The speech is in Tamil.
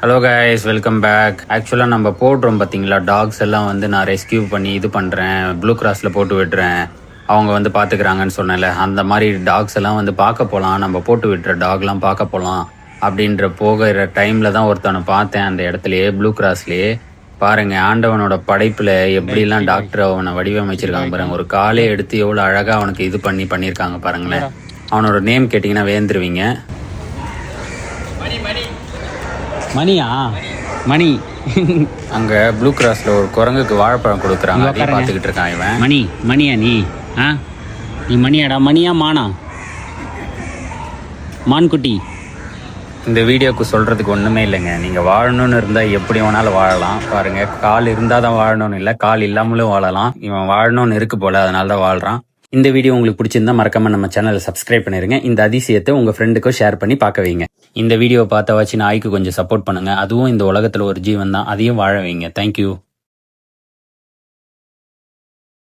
ஹலோ கைஸ் வெல்கம் பேக் ஆக்சுவலாக நம்ம போடுறோம் பார்த்தீங்களா டாக்ஸ் எல்லாம் வந்து நான் ரெஸ்கியூ பண்ணி இது பண்ணுறேன் ப்ளூ கிராஸில் போட்டு விடுறேன். அவங்க வந்து பார்த்துக்கிறாங்கன்னு சொன்னேன்ல. அந்த மாதிரி டாக்ஸ் எல்லாம் வந்து பார்க்க போகலாம் நம்ம போட்டு விட்டுற டாக்லாம் பார்க்க போகலாம் அப்படின்ற போகிற டைமில் தான் ஒருத்தவனை பார்த்தேன். அந்த இடத்துலயே ப்ளூ கிராஸ்லேயே பாருங்க ஆண்டவனோட படைப்புல எப்படிலாம் டாக்டர் அவனை வடிவமைச்சிருக்காங்க பாருங்க. ஒரு காலே எடுத்து எவ்வளோ அழகா அவனுக்கு இது பண்ணி பண்ணியிருக்காங்க பாருங்களேன். அவனோட நேம் கேட்டிங்கன்னா வேந்துருவீங்க. மணியா? மணி. அங்க ப்ளூ கிராஸ்ல ஒரு குரங்குக்கு வாழைப்பழம் கொடுக்குறாங்க. அதையும் பார்த்துக்கிட்டு இருக்கான் இவன். மணி மணியா நீ? ஆ? நீ மணியாடா. மணியா மானா? மான்குட்டி. இந்த வீடியோக்கு சொல்றதுக்கு ஒண்ணுமே இல்லைங்க. நீங்க வாழணும்னு இருந்தா எப்படி வேணாலும் வாழலாம். பாருங்க கால் இருந்தா தான் வாழணும்னு இல்ல கால் இல்லாமலும் வாழலாம். இவன் வாழணும்னு இருக்கு போல அதனால தான் வாழ்றான். இந்த வீடியோ உங்களுக்கு பிடிச்சிருந்தா மறக்காம நம்ம சேனலை சப்ஸ்கிரைப் பண்ணிருங்க. இந்த அதிசயத்தை உங்க ஃப்ரெண்டுக்கும் ஷேர் பண்ணி பார்க்க வைங்க. இந்த வீடியோ பார்த்த வச்சு நாய்க்கு கொஞ்சம் சப்போர்ட் பண்ணுங்க. அதுவும் இந்த உலகத்துல ஒரு ஜீவன் தான். அதையும் வாழ வைங்க. தேங்க்யூ